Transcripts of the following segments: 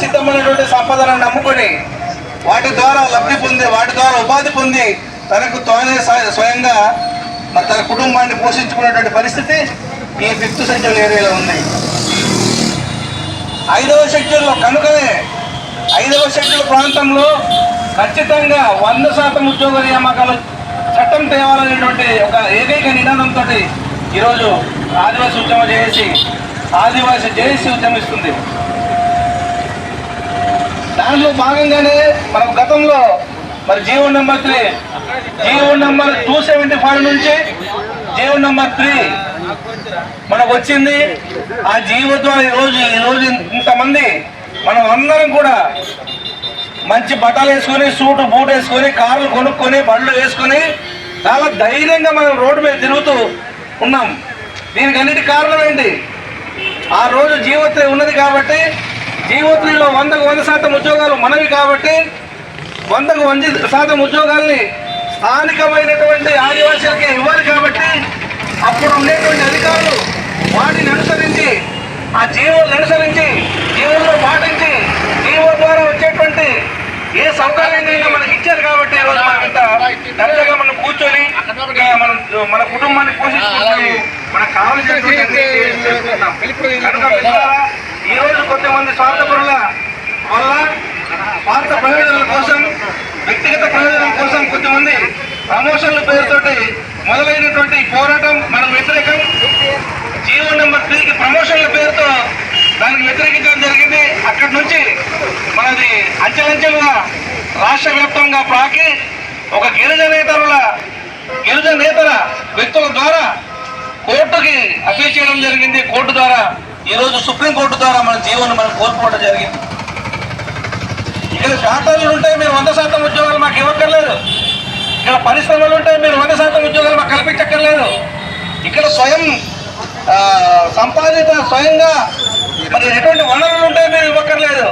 సిద్ధమైనటువంటి సంపదను నమ్ముకొని వాటి ద్వారా లబ్ధి పొంది వాటి ద్వారా ఉపాధి పొంది తనకు తానే స్వయంగా మరి తన కుటుంబాన్ని పోషించుకునేటువంటి పరిస్థితి ఈ ఫిఫ్త్ సెంచురీ ఏరియాలో ఉంది. ఐదవ షెడ్యూల్లో కనుకనే ఐదవ షెడ్యూల్ ప్రాంతంలో ఖచ్చితంగా వంద శాతం ఉద్యోగ నియామకాలు చట్టం తేవాలనేటువంటి ఒక ఏకైక నినాదంతో ఈరోజు ఆదివాసీ ఉద్యమం చేసి ఆదివాసీ జేఏసీ ఉద్యమిస్తుంది. దాంట్లో భాగంగానే మనం గతంలో మరి GO number three GO number two seventy five నుంచి జీవో నెంబర్ త్రీ మనకు వచ్చింది. ఆ జీవో ద్వారా ఈరోజు ఈరోజు ఇంతమంది మనం అందరం కూడా మంచి బట్టలు వేసుకొని సూటు బూట్ వేసుకొని కార్లు కొనుక్కొని బండ్లు వేసుకొని చాలా ధైర్యంగా మనం రోడ్డు మీద తిరుగుతూ ఉన్నాం. దీనికి అన్నిటి కారణం ఏంటి? ఆ రోజు జీవోత్రి ఉన్నది కాబట్టి జీవోత్రిలో వందకు వంద శాతం ఉద్యోగాలు మనవి కాబట్టి వందకు వంద శాతం ఉద్యోగాల్ని స్థానికమైనటువంటి ఆదివాసీలకి ఇవ్వాలి కాబట్టి అప్పుడు ఉండేటువంటి అధికారులు వాటిని అనుసరించి ఆ జీవోలను అనుసరించి జీవోలను పాటించి జీవో ద్వారా వచ్చేటువంటి ఏ సౌకర్యాన్ని మనకి ఇచ్చారు కాబట్టి ఈ మనం దర్జాగా మనం కూర్చొని మనం మన కుటుంబాన్ని పోషించుకుంటాము మనకు కావాల్సినటువంటి అన్ని చేసుకుంటున్నాం. కనుక మిత్రులారా, ఈ రోజు కొంతమంది స్వార్థపరుల వల్ల స్వార్థ ప్రయోజనాల కోసం వ్యక్తిగత ప్రయోజనాల కోసం కొంతమంది ప్రమోషన్ల పేరుతోటి మొదలైనటువంటి పోరాటం మనం వ్యతిరేకం. జీవో నెంబర్ త్రీకి ప్రమోషన్ల పేరుతో దానికి వ్యతిరేకించడం జరిగింది. అక్కడి నుంచి మనది అంచెలంచెలుగా రాష్ట్ర వ్యాప్తంగా ప్రాకి ఒక గిరిజనేతరుల గిరిజనేతర వ్యక్తుల ద్వారా కోర్టుకి అప్పీల్ చేయడం జరిగింది. కోర్టు ద్వారా ఈరోజు సుప్రీంకోర్టు ద్వారా మన జీవనం మనం కోల్పోవడం జరిగింది. ఇక్కడ ఫ్యాక్టరీలు ఉంటే మీరు వంద శాతం ఉద్యోగాలు మాకు ఇవ్వక్కర్లేదు. ఇక్కడ పరిశ్రమలు ఉంటే మీరు వంద శాతం ఉద్యోగాలు మాకు కల్పించక్కర్లేదు. ఇక్కడ స్వయం సంపాదిత స్వయంగా మరి ఎటువంటి వనరులు ఉంటే మీరు ఇవ్వక్కర్లేదు.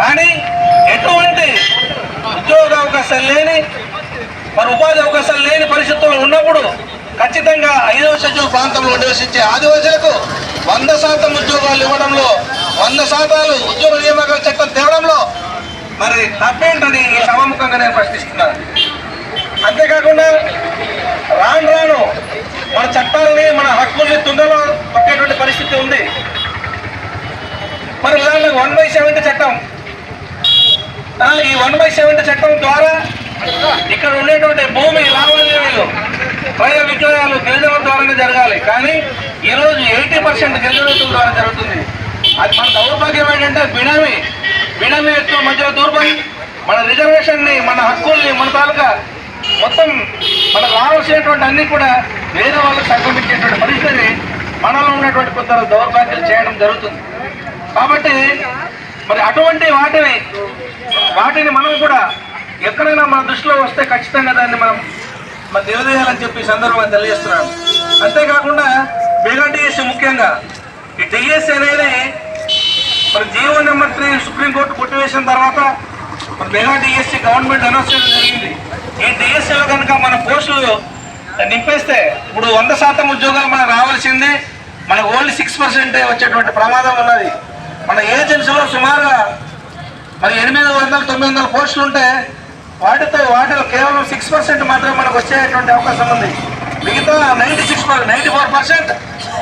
కానీ ఎటువంటి ఉద్యోగ అవకాశాలు లేని మరి ఉపాధి అవకాశాలు లేని పరిస్థితుల్లో ఉన్నప్పుడు ఖచ్చితంగా ఐదవ షెడ్యూల్ ప్రాంతంలో నివసించే ఆదివాసులకు వంద శాతం ఉద్యోగాలు ఇవ్వడంలో వంద శాతాలు ఉద్యోగ నియామకాల చట్టం తేవడంలో మరి తప్పేంటని ఈ సభాముఖంగా నేను ప్రశ్నిస్తున్నాను. అంతేకాకుండా రాను రాను మన చట్టాలని మన హక్కుల్ని తుండలో పట్టేటువంటి పరిస్థితి ఉంది. మరి ఉదాహరణకు వన్ బై సెవెంటీ చట్టం. ఈ వన్ బై సెవెంటీ చట్టం ద్వారా ఇక్కడ ఉండేటువంటి భూమి లావాదేవీలు గిరిజనుల జరగాలి. కానీ ఈరోజు ఎయిటీ పర్సెంట్ గిరిజనుల ద్వారా జరుగుతుంది. అది మన దౌర్భాగ్యం ఏంటంటే బినామీ బినామీ వ్యక్తుల మధ్యలో దూరపడి మన రిజర్వేషన్ని మన హక్కుల్ని మన తాలూకా మొత్తం మనకు రావాల్సినటువంటి అన్ని కూడా వేరే వాళ్ళకి సంక్రమించేటువంటి పరిస్థితిని మనలో ఉన్నటువంటి కొందరు దౌర్భాగ్యం చేయడం జరుగుతుంది. కాబట్టి మరి అటువంటి వాటిని వాటిని మనం కూడా ఎక్కడైనా మన దృష్టిలో వస్తే ఖచ్చితంగా దాన్ని మనం మన నిలదీయాలని చెప్పి సందర్భంగా తెలియజేస్తున్నాను. అంతేకాకుండా మెగా డిఎస్సి ముఖ్యంగా ఈ డిఎస్సీ అనేది మరి GO number three Supreme Court కొట్టివేసిన తర్వాత మరి మెగా గవర్నమెంట్ అనౌన్స్ చేయడం జరిగింది. ఈ డిఎస్సిలో కనుక మన పోస్టులు నింపేస్తే ఇప్పుడు వంద శాతం ఉద్యోగాలు మనకు రావాల్సిందే. మనకు ఓన్లీ సిక్స్ పర్సెంటే వచ్చేటువంటి ప్రమాదం ఉన్నది. మన ఏజెన్సీలో సుమారుగా మరి ఎనిమిది వందల తొమ్మిది వందల పోస్టులు ఉంటే వాటితో వాటిలో కేవలం సిక్స్ పర్సెంట్ మాత్రమే మనకు వచ్చేటువంటి అవకాశం ఉంది. మిగతా ninety six ninety four percent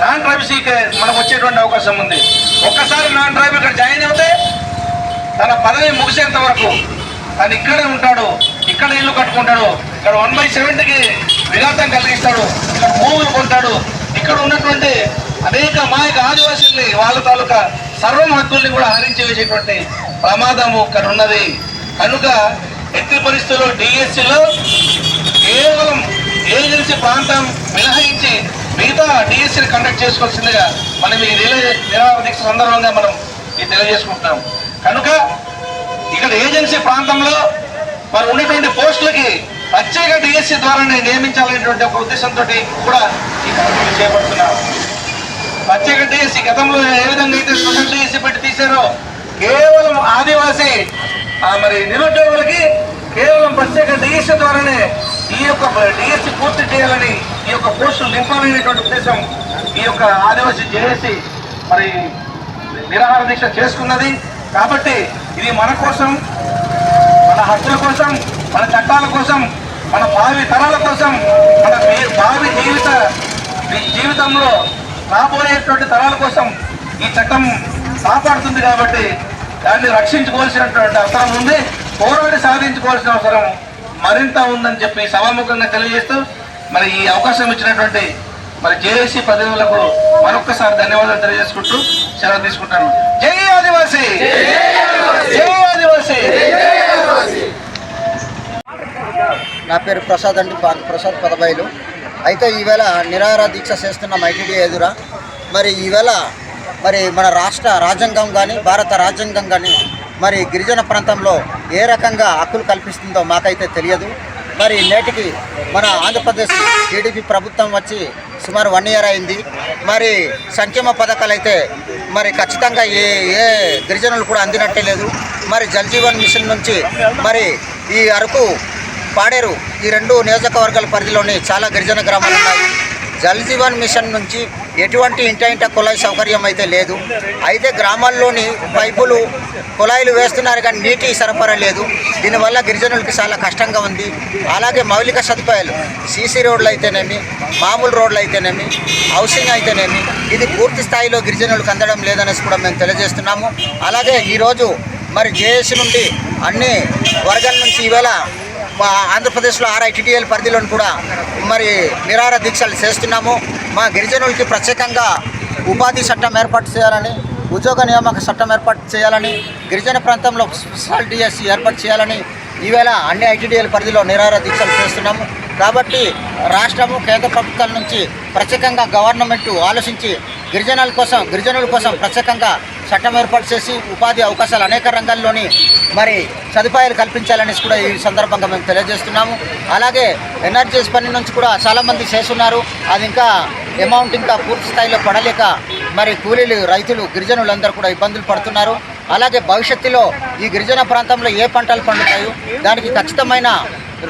non ట్రైబీసీకి మనకు వచ్చేటువంటి అవకాశం ఉంది. ఒక్కసారి నాన్ డ్రైవ్ ఇక్కడ జాయిన్ అవుతే తన పదవి ముగిసేంత వరకు తను ఇక్కడే ఉంటాడు ఇక్కడ ఇల్లు కట్టుకుంటాడు ఇక్కడ వన్ బై సెవెంటీకి విఘాతం కలిగిస్తాడు ఇక్కడ భూములు కొంటాడు ఇక్కడ ఉన్నటువంటి అనేక మాయక ఆదివాసీల్ని వాళ్ళ తాలూకా సర్వం హక్కుల్ని కూడా హరించి వేసేటువంటి ప్రమాదము ఇక్కడ ఉన్నది. కనుక ఎట్టి పరిస్థితుల్లో డిఎస్సిలో కేవలం ఏజెన్సీ ప్రాంతం మినహాయించి మిగతా డిఎస్సీని కండక్ట్ చేసుకోవాల్సిందిగా మనం ఈ రిలే నిరాహార దీక్ష సందర్భంగా మనం ఇది తెలియజేసుకుంటున్నాం. కనుక ఇక్కడ ఏజెన్సీ ప్రాంతంలో మరి ఉన్నటువంటి పోస్టులకి ప్రత్యేక డిఎస్సీ ద్వారానే నియమించాలనేటువంటి ఒక ఉద్దేశంతో కూడా ఈ కార్యక్రమం చేపడుతున్నాం. ప్రత్యేక డిఎస్సి గతంలో ఏ విధంగా అయితే స్పెషల్ డిఎస్సి పెట్టి తీశారో కేవలం ఆదివాసీ మరి నిరుద్యోగులకి కేవలం ప్రత్యేక డిఎస్సీ ద్వారానే ఈ యొక్క డిఎస్సి పూర్తి చేయాలని ఈ యొక్క పోస్టులు నింపాలనేటువంటి ఉద్దేశం ఈ యొక్క ఆదివాసీ జేఏసీ మరి నిరాహార దీక్ష చేసుకున్నది. కాబట్టి ఇది మన కోసం మన హక్కుల కోసం మన చట్టాల కోసం మన భావి తరాల కోసం మన భావి జీవిత జీవితంలో రాబోయేటువంటి తరాల కోసం ఈ చట్టం కాపాడుతుంది కాబట్టి దాన్ని రక్షించుకోవాల్సినటువంటి అవసరం ఉంది. పోరాడి సాధించుకోవాల్సిన అవసరం మరింత ఉందని చెప్పి సభాముఖంగా తెలియజేస్తూ మరి ఈ అవకాశం ఇచ్చినటువంటి మరి జేఏసీ ప్రతినిధులకు మరొకసారి ధన్యవాదాలు తెలియజేసుకుంటూ సెలవు తీసుకుంటాను. జై ఆదివాసీ! జై ఆదివాసీ! నా పేరు ప్రసాద్ అండి ప్రసాద్ పదబైలు. అయితే ఈవేళ నిరాహార దీక్ష చేస్తున్నాం ఐటీడీ ఎదురా మరి ఈవేళ మరి మన రాష్ట్ర రాజ్యాంగం కానీ భారత రాజ్యాంగం కానీ మరి గిరిజన ప్రాంతంలో ఏ రకంగా హక్కులు కల్పిస్తుందో మాకైతే తెలియదు. మరి నేటికి మన ఆంధ్రప్రదేశ్ టీడీపీ ప్రభుత్వం వచ్చి సుమారు వన్ ఇయర్ అయింది. మరి సంక్షేమ పథకాలు అయితే మరి ఖచ్చితంగా ఏ ఏ గిరిజనులు కూడా అందినట్టే లేదు. మరి జల్జీవన్ మిషన్ నుంచి మరి ఈ అరకు పాడేరు ఈ రెండు నియోజకవర్గాల పరిధిలోని చాలా గిరిజన గ్రామాలు ఉన్నాయి. జల్జీవన్ మిషన్ నుంచి ఎటువంటి ఇంట ఇంట కుళాయి సౌకర్యం అయితే లేదు. అయితే గ్రామాల్లోని పైపులు కుళాయిలు వేస్తున్నారు కానీ నీటి సరఫరా లేదు. దీనివల్ల గిరిజనులకి చాలా కష్టంగా ఉంది. అలాగే మౌలిక సదుపాయాలు సీసీ రోడ్లు అయితేనేమి మామూలు రోడ్లు అయితేనేమి హౌసింగ్ అయితేనేమి ఇది పూర్తి స్థాయిలో గిరిజనులకు అందడం లేదనేసి కూడా మేము తెలియజేస్తున్నాము. అలాగే ఈరోజు మరి జేఏసీ నుండి అన్ని వర్గాల నుంచి ఈవేళ మా ఆంధ్రప్రదేశ్లో ఆర్ఐటిటిఎల్ పరిధిలోని కూడా మరి నిరార దీక్షలు చేస్తున్నాము. మా గిరిజనులకి ప్రత్యేకంగా ఉపాధి చట్టం ఏర్పాటు చేయాలని ఉద్యోగ నియామక చట్టం ఏర్పాటు చేయాలని గిరిజన ప్రాంతంలో స్పెషల్ డిఎస్సి ఏర్పాటు చేయాలని ఈవేళ అన్ని ఐటీడీఎల్ పరిధిలో నిరార దీక్షలు చేస్తున్నాము. కాబట్టి రాష్ట్రము కేంద్ర ప్రభుత్వాల నుంచి ప్రత్యేకంగా గవర్నమెంట్ ఆలోచించి గిరిజనుల కోసం గిరిజనుల కోసం ప్రత్యేకంగా చట్టం ఏర్పాటు చేసి ఉపాధి అవకాశాలు అనేక రంగాల్లోని మరి సదుపాయాలు కల్పించాలనేసి కూడా ఈ సందర్భంగా మేము తెలియజేస్తున్నాము. అలాగే ఎన్ఆర్జీఎస్ పని నుంచి కూడా చాలామంది చేస్తున్నారు. అది ఇంకా అమౌంట్ ఇంకా పూర్తి స్థాయిలో పడలేక మరి కూలీలు రైతులు గిరిజనులందరూ కూడా ఇబ్బందులు పడుతున్నారు. అలాగే భవిష్యత్తులో ఈ గిరిజన ప్రాంతంలో ఏ పంటలు పండుతాయో దానికి ఖచ్చితమైన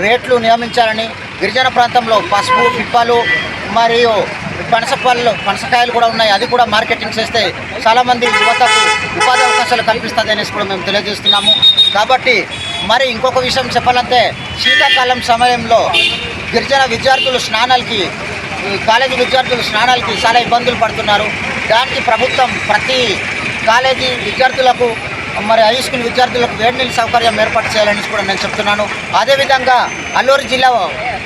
రేట్లు నియమించాలని గిరిజన ప్రాంతంలో పసుపు పిప్పలు మరియు పనస పళ్ళు పనసకాయలు కూడా ఉన్నాయి. అది కూడా మార్కెటింగ్ చేస్తే చాలామంది యువతకు ఉపాధి అవకాశాలు కల్పిస్తుంది అనేసి కూడా మేము తెలియజేస్తున్నాము. కాబట్టి మరి ఇంకొక విషయం చెప్పాలంటే శీతాకాలం సమయంలో గిరిజన విద్యార్థులు స్నానాలకి కాలేజీ విద్యార్థులు స్నానాలకి చాలా ఇబ్బందులు పడుతున్నారు. దానికి ప్రభుత్వం ప్రతి కాలేజీ విద్యార్థులకు మరి హై స్కూల్ విద్యార్థులకు వేడి నీళ్ళ సౌకర్యం ఏర్పాటు చేయాలని కూడా నేను చెప్తున్నాను. అదేవిధంగా అల్లూరు జిల్లా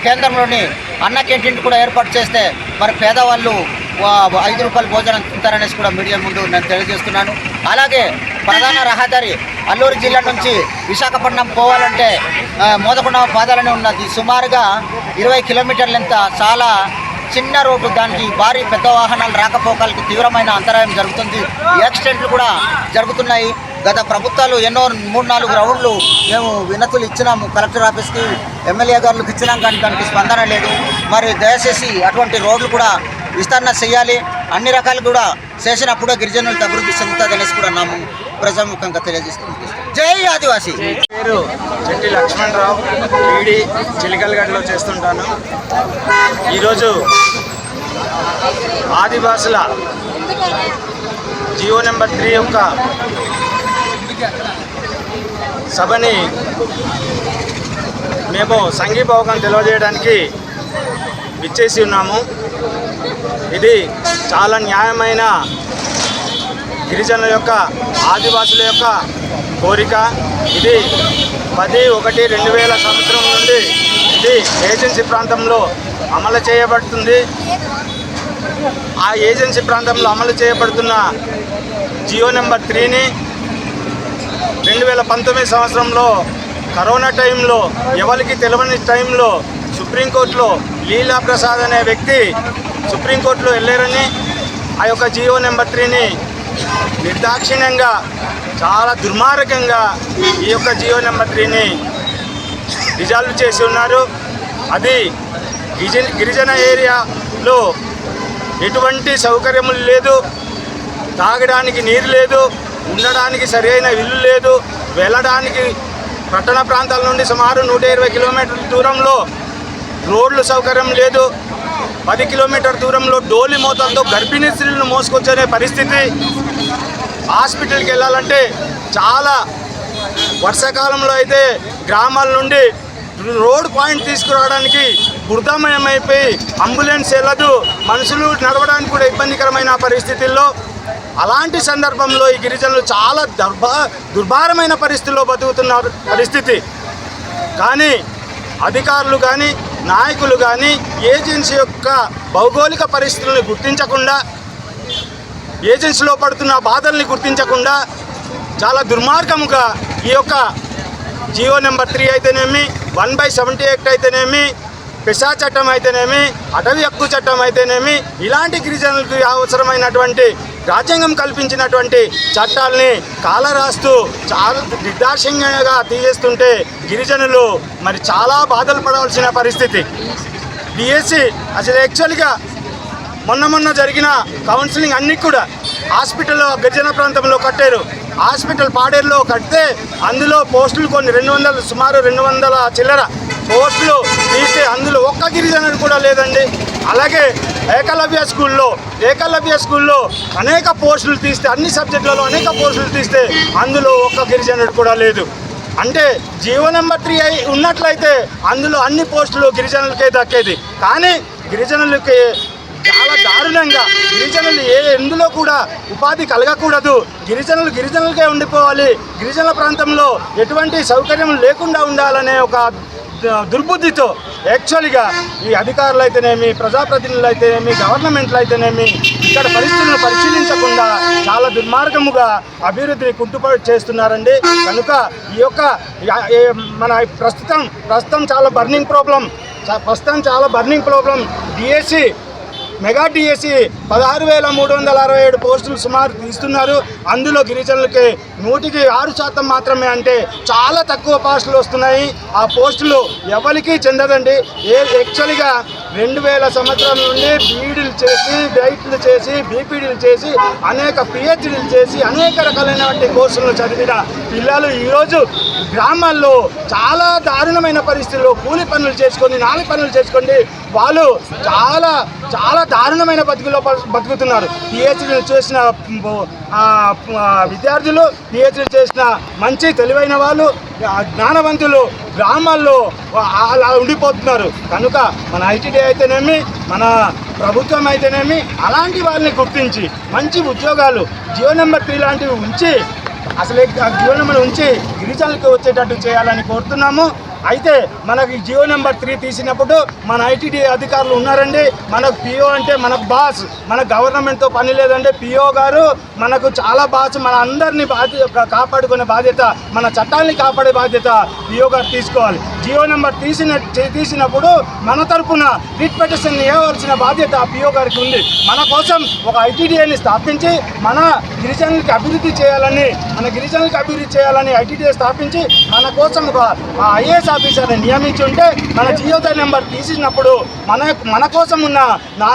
కేంద్రంలోని అన్న క్యాంటీన్ కూడా ఏర్పాటు చేస్తే మరి పేదవాళ్ళు ఐదు రూపాయలు భోజనం తింటారనేసి కూడా మీడియా ముందు నేను తెలియజేస్తున్నాను. అలాగే ప్రధాన రహదారి అల్లూరు జిల్లా నుంచి విశాఖపట్నం పోవాలంటే ఆ, మోదకొండ పాదాలని ఉన్నది. సుమారుగా ఇరవై కిలోమీటర్లు ఎంత చాలా చిన్న రోడ్డు దానికి భారీ పెద్ద వాహనాలు రాకపోకలకు తీవ్రమైన అంతరాయం జరుగుతుంది. యాక్సిడెంట్లు కూడా జరుగుతున్నాయి. గత ప్రభుత్వాలు ఎన్నో మూడు నాలుగు రౌండ్లు మేము వినతులు ఇచ్చినాము. కలెక్టర్ ఆఫీస్కి ఎమ్మెల్యే గారులకు ఇచ్చినాం కానీ దానికి స్పందన లేదు. మరి దయచేసి అటువంటి రోడ్లు కూడా విస్తరణ చేయాలి. అన్ని రకాలు కూడా చేసినప్పుడే గిరిజనులకు అభివృద్ధి చెందుతుందనేసి కూడా నాము ప్రజాముఖంగా తెలియజేస్తుంది జై ఆదివాసీ. పేరు చెట్టి లక్ష్మణరావు. ఈడి చిలికలగడ్డలో చేస్తుంటాను. ఈరోజు ఆదివాసుల జియో నెంబర్ త్రీ యొక్క సభని మేము సంఘీభావకం తెలియజేయడానికి విచ్చేసి ఉన్నాము. ఇది చాలా న్యాయమైన గిరిజనుల యొక్క ఆదివాసుల యొక్క కోరిక. ఇది పది ఒకటి రెండు వేల సంవత్సరం నుండి ఇది ఏజెన్సీ ప్రాంతంలో అమలు చేయబడుతుంది. ఆ ఏజెన్సీ ప్రాంతంలో అమలు చేయబడుతున్న జియో నెంబర్ త్రీని రెండు వేల పంతొమ్మిది సంవత్సరంలో కరోనా టైంలో ఎవరికి తెలియని టైంలో సుప్రీంకోర్టులో లీలా ప్రసాద్ అనే వ్యక్తి సుప్రీంకోర్టులో వెళ్ళారని ఆ యొక్క జియో నెంబర్ త్రీని నిర్దాక్షిణ్యంగా చాలా దుర్మార్గంగా ఈ యొక్క జియో నెంబర్ త్రీని రిజాల్వ్ చేసి ఉన్నారు. అది గిరిజన గిరిజన ఏరియాలో ఎటువంటి సౌకర్యములు లేదు. తాగడానికి నీరు లేదు. ఉండడానికి సరైన ఇల్లు లేదు. వెళ్ళడానికి పట్టణ ప్రాంతాల నుండి సుమారు నూట ఇరవై కిలోమీటర్ల దూరంలో రోడ్లు సౌకర్యం లేదు. పది కిలోమీటర్ దూరంలో డోలి మోతాలతో గర్భిణీ స్త్రీలను మోసుకొచ్చే పరిస్థితి. హాస్పిటల్కి వెళ్ళాలంటే చాలా వర్షాకాలంలో అయితే గ్రామాల నుండి రోడ్ పాయింట్ తీసుకురావడానికి బురదమయం అయిపోయి అంబులెన్స్ వెళ్ళదు. మనుషులు నడవడానికి కూడా ఇబ్బందికరమైన పరిస్థితుల్లో అలాంటి సందర్భంలో ఈ గిరిజనులు చాలా దుర్భా దుర్భారమైన పరిస్థితుల్లో బతుకుతున్నారు పరిస్థితి. కానీ అధికారులు కానీ నాయకులు కానీ ఏజెన్సీ యొక్క భౌగోళిక పరిస్థితులను గుర్తించకుండా ఏజెన్సీలో పడుతున్న బాధల్ని గుర్తించకుండా చాలా దుర్మార్గముగా ఈ యొక్క జియో నెంబర్ త్రీ అయితేనేమి వన్ బై సెవెంటీ ఎయిట్ అయితేనేమి పెసా చట్టం అయితేనేమి అటవీ హక్కు చట్టం అయితేనేమి ఇలాంటి గిరిజనులకు అవసరమైనటువంటి రాజ్యాంగం కల్పించినటువంటి చట్టాలని కాలరాస్తూ చాలా నిర్దాక్షిణ్యంగా తీయేస్తుంటే గిరిజనులు మరి చాలా బాధలు పడవలసిన పరిస్థితి. బిఎస్సి అసలు యాక్చువల్గా మొన్న మొన్న జరిగిన కౌన్సిలింగ్ అన్ని కూడా హాస్పిటల్లో గిరిజన ప్రాంతంలో కట్టారు. హాస్పిటల్ పాడేరులో కడితే అందులో పోస్టులు కొన్ని రెండు వందల సుమారు రెండు వందల చిల్లర పోస్టులు తీస్తే అందులో ఒక్క గిరిజనుడు కూడా లేదండి. అలాగే ఏకలవ్య స్కూల్లో ఏకలవ్య స్కూల్లో అనేక పోస్టులు తీస్తే అన్ని సబ్జెక్టులలో అనేక పోస్టులు తీస్తే అందులో ఒక్క గిరిజనుడు కూడా లేదు. అంటే జీవో నెంబర్ త్రీ అయి ఉన్నట్లయితే అందులో అన్ని పోస్టులు గిరిజనులకే దక్కేది. కానీ గిరిజనులకి చాలా దారుణంగా గిరిజనులు ఏ ఎందులో కూడా ఉపాధి కలగకూడదు. గిరిజనులు గిరిజనులకే ఉండిపోవాలి. గిరిజనుల ప్రాంతంలో ఎటువంటి సౌకర్యం లేకుండా ఉండాలనే ఒక దుర్బుద్ధితో యాక్చువల్గా ఈ అధికారులు అయితేనేమి ప్రజాప్రతినిధులు అయితేనేమి గవర్నమెంట్లు అయితేనేమి ఇక్కడ పరిస్థితులను పరిశీలించకుండా చాలా దుర్మార్గముగా అభివృద్ధిని కుంటుపడి చేస్తున్నారండి. కనుక ఈ యొక్క మన ప్రస్తుతం ప్రస్తుతం చాలా బర్నింగ్ ప్రాబ్లం. ప్రస్తుతం చాలా burning problem. DSC mega TSC పదహారు వేల మూడు వందల అరవై ఏడు పోస్టులు సుమారు తీస్తున్నారు అందులో గిరిజనులకి నూటికి ఆరు శాతం మాత్రమే అంటే చాలా తక్కువ పోస్టులు వస్తున్నాయి. ఆ పోస్టులు ఎవరికి చెందదండి. ఏ యాక్చువల్గా రెండు వేల సంవత్సరం నుండి బీఈడీలు చేసి డైట్లు చేసి బీపీడీలు చేసి అనేక పిహెచ్డీలు చేసి అనేక రకాలైనటువంటి కోర్సులను చదివిన పిల్లలు ఈరోజు గ్రామాల్లో చాలా దారుణమైన పరిస్థితుల్లో కూలి పనులు చేసుకొని నాలుగు పనులు చేసుకోండి వాళ్ళు చాలా చాలా దారుణమైన బతుకులో బతుకుతున్నారు. పిహెచ్డీలు చేసిన విద్యార్థులు పిహెచ్డీలు చేసిన మంచి తెలివైన వాళ్ళు జ్ఞానవంతులు గ్రామాల్లో అలా ఉండిపోతున్నారు. కనుక మన ఐటీడీ అయితేనేమి మన ప్రభుత్వం అయితేనేమి అలాంటి వాళ్ళని గుర్తించి మంచి ఉద్యోగాలు జియో నెంబర్ త్రీ లాంటివి ఉంచి అసలు ఆ జియో నెంబర్ ఉంచి గిరిజనులకు వచ్చేటట్టు చేయాలని కోరుతున్నాము. అయితే మనకి జియో నెంబర్ త్రీ తీసినప్పుడు మన ఐటీడీ అధికారులు ఉన్నారండి. మనకు పిఓ అంటే మనకు బాస్ మన గవర్నమెంట్తో పని లేదంటే పిఓ గారు మనకు చాలా బాస్ మన అందరినీ బాధ్యత కాపాడుకునే బాధ్యత మన చట్టాన్ని కాపాడే బాధ్యత పిఓ గారు తీసుకోవాలి. జియో నెంబర్ తీసిన తీసినప్పుడు మన తరపున రిట్ పెటిషన్ ఇవ్వవలసిన బాధ్యత పిఓ గారికి ఉంది. మన కోసం ఒక ఐటీడీఐని స్థాపించి మన గిరిజనులకి అభివృద్ధి చేయాలని మన గిరిజనులకి అభివృద్ధి చేయాలని ఐటీడీఐ స్థాపించి మన కోసం ఒక ఐఏఎస్ ఆఫీసర్ని నియమించి ఉంటే మన జియోద నెంబర్ తీసినప్పుడు మన మన కోసం ఉన్న నా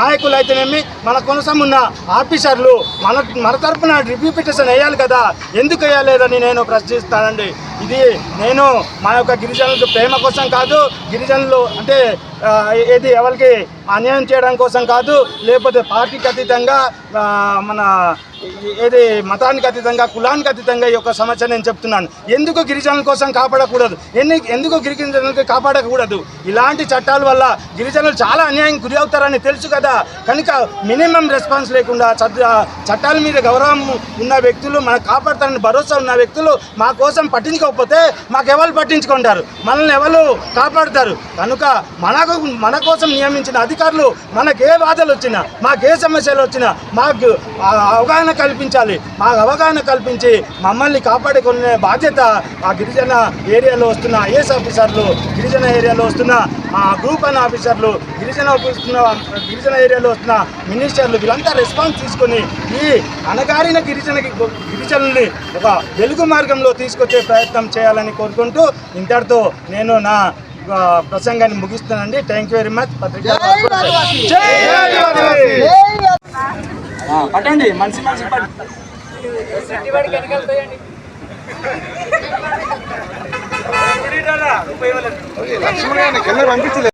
నాయకులు అయితేనేమి మన కోసం ఉన్న ఆఫీసర్లు మన మన తరఫున రివ్యూ పిటిషన్ వేయాలి కదా. ఎందుకు వేయలేదని నేను ప్రశ్నిస్తానండి. ఇది నేను మా యొక్క గిరిజన ప్రేమ కోసం కాదు గిరిజనులు అంటే ఏది ఎవరికి అన్యాయం చేయడం కోసం కాదు లేకపోతే పార్టీకి అతీతంగా మన ఏది మతానికి అతీతంగా కులానికి అతీతంగా ఈ యొక్క సమస్య నేను చెప్తున్నాను. ఎందుకు గిరిజనుల కోసం కాపాడకూడదు? ఎన్ని ఎందుకు గిరిజనులకు కాపాడకూడదు? ఇలాంటి చట్టాల వల్ల గిరిజనులు చాలా అన్యాయం గురి అవుతారని తెలుసు కదా. కనుక మినిమం రెస్పాన్స్ లేకుండా చట్టాల మీద గౌరవం ఉన్న వ్యక్తులు మనకు కాపాడతారని భరోసా ఉన్న వ్యక్తులు మా కోసం పట్టించుకోకపోతే మాకు ఎవరు పట్టించుకుంటారు? మనల్ని ఎవరు కాపాడతారు? కనుక మనకు మన కోసం నియమించిన అధికారులు మనకు ఏ బాధలు వచ్చినా మాకు ఏ సమస్యలు వచ్చినా మాకు అవగాహన కల్పించాలి. మాకు అవగాహన కల్పించి మమ్మల్ని కాపాడుకునే బాధ్యత ఆ గిరిజన ఏరియాలో వస్తున్న ఐఏఎస్ ఆఫీసర్లు గిరిజన ఏరియాలో వస్తున్న ఆ గ్రూప్ అన్న ఆఫీసర్లు గిరిజన గిరిజన ఏరియాలో వస్తున్న మినిస్టర్లు వీళ్ళంతా రెస్పాన్స్ తీసుకొని ఈ అణగారిన గిరిజనకి గిరిజనుల్ని ఒక వెలుగు మార్గంలో తీసుకొచ్చే ప్రయత్నం చేయాలని కోరుకుంటూ ఇంతటితో నేను నా ప్రసంగాన్ని ముగిస్తానండి థ్యాంక్ యూ వెరీ మచ్ పత్రిక పట్టండి మనిషి మనిషి పంపించలేదు